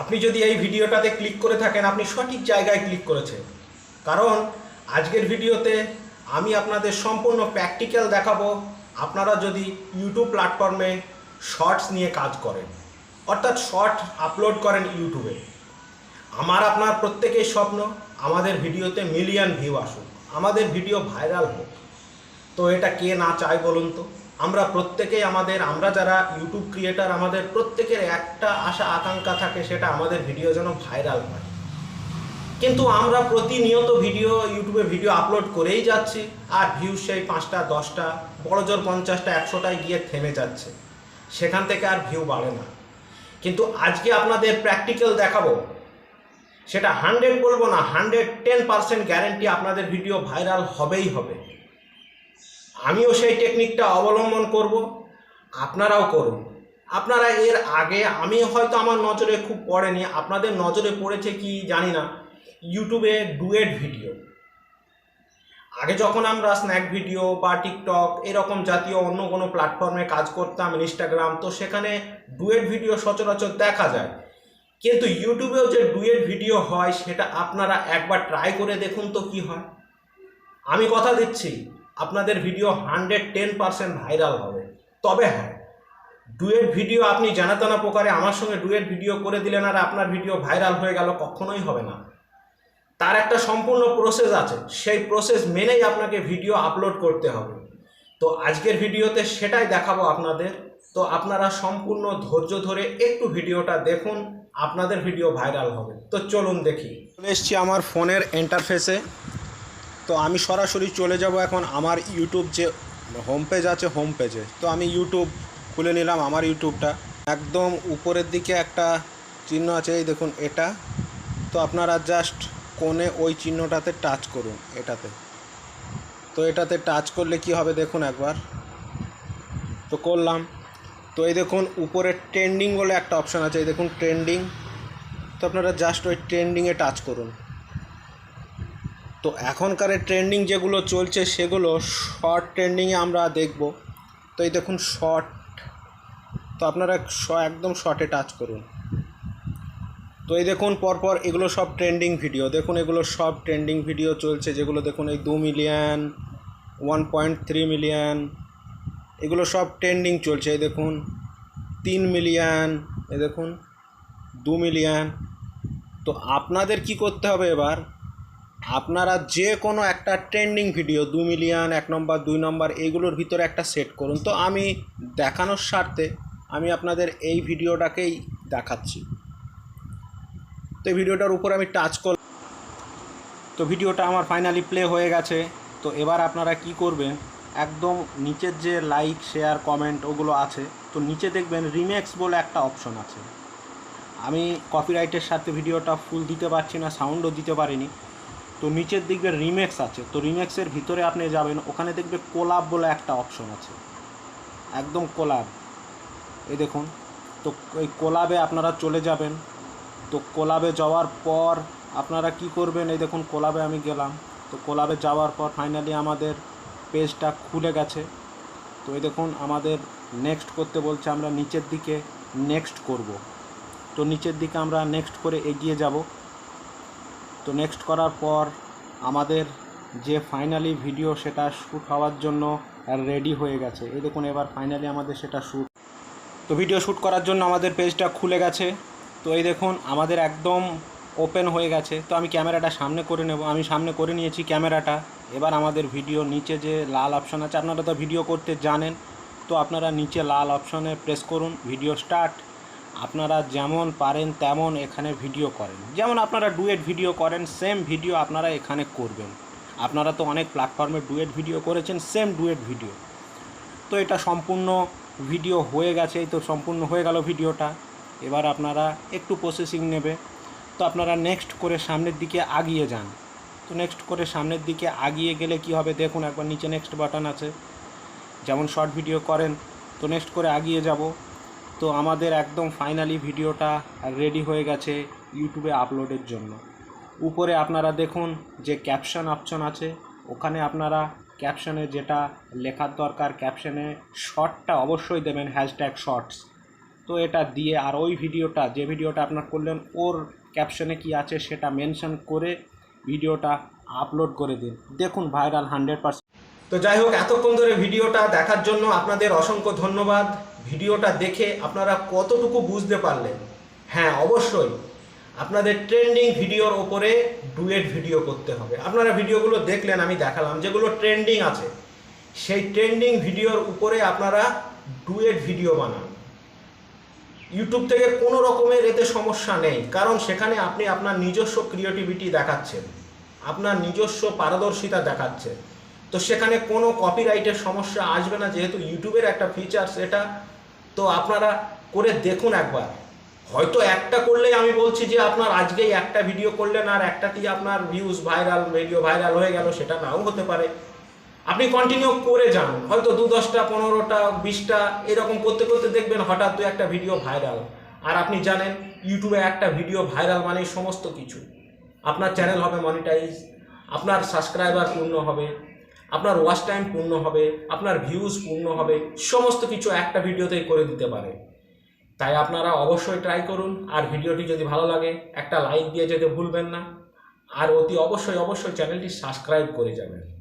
আপনি যদি এই ভিডিওটাতে ক্লিক করে থাকেন, আপনি সঠিক জায়গায় ক্লিক করেছেন। কারণ আজকের ভিডিওতে আমি আপনাদের সম্পূর্ণ প্র্যাকটিক্যাল দেখাবো। আপনারা যদি ইউটিউব প্ল্যাটফর্মে শর্টস নিয়ে কাজ করেন, অর্থাৎ শর্ট আপলোড করেন ইউটিউবে, আমার আপনার প্রত্যেকের স্বপ্ন আমাদের ভিডিওতে মিলিয়ন ভিউ আসুক। আমাদের ভিডিও ভাইরাল হোক। তো এটা কে না চায় বলুন তো? আমরা প্রত্যেকেই আমাদের, আমরা যারা ইউটিউব ক্রিয়েটার আমাদের প্রত্যেকের একটা আশা, আকাঙ্ক্ষা থাকে সেটা আমাদের ভিডিও যেন ভাইরাল হয়। কিন্তু আমরা প্রতিনিয়ত ভিডিও ইউটিউবে ভিডিও আপলোড করেই যাচ্ছি, আর ভিউ সেই পাঁচটা, দশটা, বড় জোর পঞ্চাশটা, একশোটায় গিয়ে থেমে যাচ্ছে। সেখান থেকে আর ভিউ বাড়ে না। কিন্তু আজকে আপনাদের প্র্যাকটিক্যাল দেখাবো। সেটা হান্ড্রেড বলব না হান্ড্রেড টেন পার্সেন্ট গ্যারেন্টি আপনাদের ভিডিও ভাইরাল হবেই হবে। আমিও সেই টেকনিকটা অবলম্বন করব, আপনারাও করুন। আপনারা এর আগে, আমি হয়তো আমার নজরে খুব পড়েনি, আপনাদের নজরে পড়েছে কি জানি না, ইউটিউবে ডুয়েট ভিডিও। আগে যখন আমরা স্ন্যাক ভিডিও বা টিকটক এরকম জাতীয় অন্য কোনো প্ল্যাটফর্মে কাজ করতাম, ইনস্টাগ্রাম, তো সেখানে ডুয়েট ভিডিও সচরাচর দেখা যায়। কিন্তু ইউটিউবেও যে ডুয়েট ভিডিও হয়, সেটা আপনারা একবার ট্রাই করে দেখুন তো কি হয়। আমি কথা দিচ্ছি আপনাদের video hundred ten percent viral হবে। তবে হ্যাঁ ডুয়েট ভিডিও আপনি জানাতানা প্রকারে, আমার সঙ্গে ডুয়েট ভিডিও করে দিলেন আর আপনার ভিডিও ভাইরাল হয়ে গেল, কখনোই হবে না। তার একটা সম্পূর্ণ প্রসেস আছে, সেই প্রসেস মেনেই আপনাকে ভিডিও আপলোড করতে হবে। তো আজকের ভিডিওতে সেটাই দেখাবো আপনাদের। তো আপনারা সম্পূর্ণ ধৈর্য ধরে একটু ভিডিওটা দেখুন, আপনাদের ভিডিও ভাইরাল হবে। তো চলুন দেখি। চলে এসছি আমার ফোনের ইন্টারফেসে তো আমি সরাসরি চলে যাব এখন আমার ইউটিউব যে হোম পেজ আছে হোম পেজে তো আমি ইউটিউব খুলে নিলাম আমার ইউটিউবটা একদম উপরের দিকে একটা চিহ্ন আছে, এই দেখুন এটা। তো আপনারা জাস্ট কোণে ওই চিহ্নটাতে টাচ করুন এটাতে। তো এটাতে টাচ করলে কি হবে দেখুন একবার। তো করলাম। তো এই দেখুন উপরে ট্রেন্ডিং বলে একটা অপশান আছে, এই দেখুন ট্রেন্ডিং তো আপনারা জাস্ট ওই ট্রেন্ডিংয়ে টাচ করুন। তো এখনকার ট্রেন্ডিং যেগুলো চলছে সেগুলো শর্ট ট্রেন্ডিংয়ে আমরা দেখব। তো এই দেখুন শর্ট তো আপনারা একদম শর্টে টাচ করুন। তো এই দেখুন পরপর এগুলো সব ট্রেন্ডিং ভিডিও দেখুন এগুলো সব ট্রেন্ডিং ভিডিও চলছে, যেগুলো দেখুন এই দু million one point three million এগুলো সব ট্রেন্ডিং চলছে, এই দেখুন তিন মিলিয়ন এই দেখুন দু মিলিয়ন তো আপনাদের কি করতে হবে এবার? আপনারা যে কোনো একটা ট্রেন্ডিং ভিডিও দু মিলিয়ন এক নম্বর দুই নম্বর এইগুলোর ভিতরে একটা সেট করুন। তো আমি দেখানোর স্বার্থে আমি আপনাদের এই ভিডিওটাকেই দেখাচ্ছি। তো এই ভিডিওটার উপর আমি টাচ করলাম। তো ভিডিওটা আমার ফাইনালি প্লে হয়ে গেছে। তো এবার আপনারা কি করবেন? একদম নিচের যে লাইক শেয়ার কমেন্ট ওগুলো আছে, তো নিচে দেখবেন রিমেক্স বলে একটা অপশন আছে। আমি কপিরাইটের সাথে ভিডিওটা ফুল দিতে পারছি না সাউন্ডও দিতে পারিনি। তো নিচের দিকে রিমেক্স আছে। তো রিমেক্সের ভিতরে আপনি যাবেন, ওখানে দেখবে কোলাব বলে একটা অপশন আছে। একদম কোলাব। এই দেখুন, তো ওই কোলাবে আপনারা চলে যাবেন। তো কোলাবে যাওয়ার পর আপনারা কি করবেন? এই দেখুন, কোলাবে আমি গেলাম। তো কোলাবে যাওয়ার পর ফাইনালি আমাদের পেজটা খুলে গেছে। তো এই দেখুন, আমাদের নেক্সট করতে বলছে, আমরা নিচের দিকে নেক্সট করব। তো নিচের দিকে আমরা নেক্সট করে এগিয়ে যাব। তো নেক্সট করার পর আমাদের যে ফাইনালি ভিডিও সেটা শ্যুট হওয়ার জন্য রেডি হয়ে গেছে। এই দেখুন, এবার ফাইনালি আমাদের সেটা শ্যুট তো ভিডিও শ্যুট করার জন্য আমাদের পেজটা খুলে গেছে। তো এই দেখুন, আমাদের একদম ওপেন হয়ে গেছে। তো আমি ক্যামেরাটা সামনে করে নেব। আমি সামনে করে নিয়েছি ক্যামেরাটা। এবার আমাদের ভিডিও নিচে যে লাল অপশন আছে, আপনারা তো ভিডিও করতে জানেন, তো আপনারা নিচে লাল অপশনে প্রেস করুন ভিডিও স্টার্ট আপনারা যেমন পারেন তেমন এখানে ভিডিও করেন। যেমন আপনারা ডুয়েট ভিডিও করেন সেম ভিডিও আপনারা এখানে করবেন। আপনারা তো অনেক প্ল্যাটফর্মে ডুয়েট ভিডিও করেছেন সেম ডুয়েট ভিডিও তো এটা সম্পূর্ণ ভিডিও হয়ে গেছে, এই তো সম্পূর্ণ হয়ে গেল ভিডিওটা এবার আপনারা একটু প্রসেসিং নেবে। তো আপনারা নেক্সট করে সামনের দিকে আগিয়ে যান। তো নেক্সট করে সামনের দিকে আগিয়ে গেলে কি হবে? দেখুন, একবার নিচে নেক্সট বাটন আছে। যেমন শর্ট ভিডিও করেন, তো নেক্সট করে আগিয়ে যাব। তো আমাদের একদম ফাইনালি ভিডিওটা রেডি হয়ে গেছে ইউটিউবে আপলোডের জন্য। উপরে আপনারা দেখুন যে ক্যাপশন অপশন আছে, ওখানে আপনারা ক্যাপশনে যেটা লেখার দরকার ক্যাপশনে শর্টটা অবশ্যই দেবেন হ্যাশট্যাগ শর্টস তো এটা দিয়ে আর ওই ভিডিওটা, যে ভিডিওটা আপনার করলেন, ওর ক্যাপশনে কি আছে সেটা মেনশন করে ভিডিওটা আপলোড করে দিন। দেখুন ভাইরাল হান্ড্রেড তো যাই হোক, এতক্ষণ ধরে ভিডিওটা দেখার জন্য আপনাদের অসংখ্য ধন্যবাদ। ভিডিওটা দেখে আপনারা কতটুকু বুঝতে পারলেন? হ্যাঁ অবশ্যই। আপনাদের ট্রেন্ডিং ভিডিওর ওপরে ডুয়েট ভিডিও করতে হবে। আপনারা ভিডিওগুলো দেখলেন, আমি দেখালাম যেগুলো ট্রেন্ডিং আছে। সেই ট্রেন্ডিং ভিডিওর উপরে আপনারা ডুয়েট ভিডিও বানান। ইউটিউব থেকে কোনো রকমের এতে সমস্যা নেই, কারণ সেখানে আপনি আপনার নিজস্ব ক্রিয়েটিভিটি দেখাচ্ছেন। আপনার নিজস্ব পারদর্শিতা দেখাচ্ছেন। তো সেখানে কোনো কপিরাইটের সমস্যা আসবে না, যেহেতু ইউটিউবের একটা ফিচার এটা তো আপনারা করে দেখুন একবার। হয়তো একটা করলেই আমি বলছি যে আপনার আজকেই একটা ভিডিও করলেন আর একটাতেই আপনার ভিউজ ভাইরাল ভিডিও ভাইরাল হয়ে গেল, সেটা নাও হতে পারে। আপনি কন্টিনিউ করে যান। হয়তো দু দশটা, পনেরোটা, বিশটা, এরকম করতে করতে দেখবেন হঠাৎ দু একটা ভিডিও ভাইরাল আর আপনি জানেন ইউটিউবে একটা ভিডিও ভাইরাল মানে সমস্ত কিছু। আপনার চ্যানেল হবে মনিটাইজ আপনার সাবস্ক্রাইবার পূর্ণ হবে। আপনার ওয়াচ টাইম পূর্ণ হবে, আপনার ভিউজ পূর্ণ হবে, সমস্ত কিছু একটা ভিডিওতেই করে দিতে পারে। তাই আপনারা অবশ্যই ট্রাই করুন, আর ভিডিওটি যদি ভালো লাগে, একটা লাইক দিয়ে যেতে ভুলবেন না। আর অতি অবশ্যই অবশ্যই চ্যানেলটি সাবস্ক্রাইব করে যাবেন।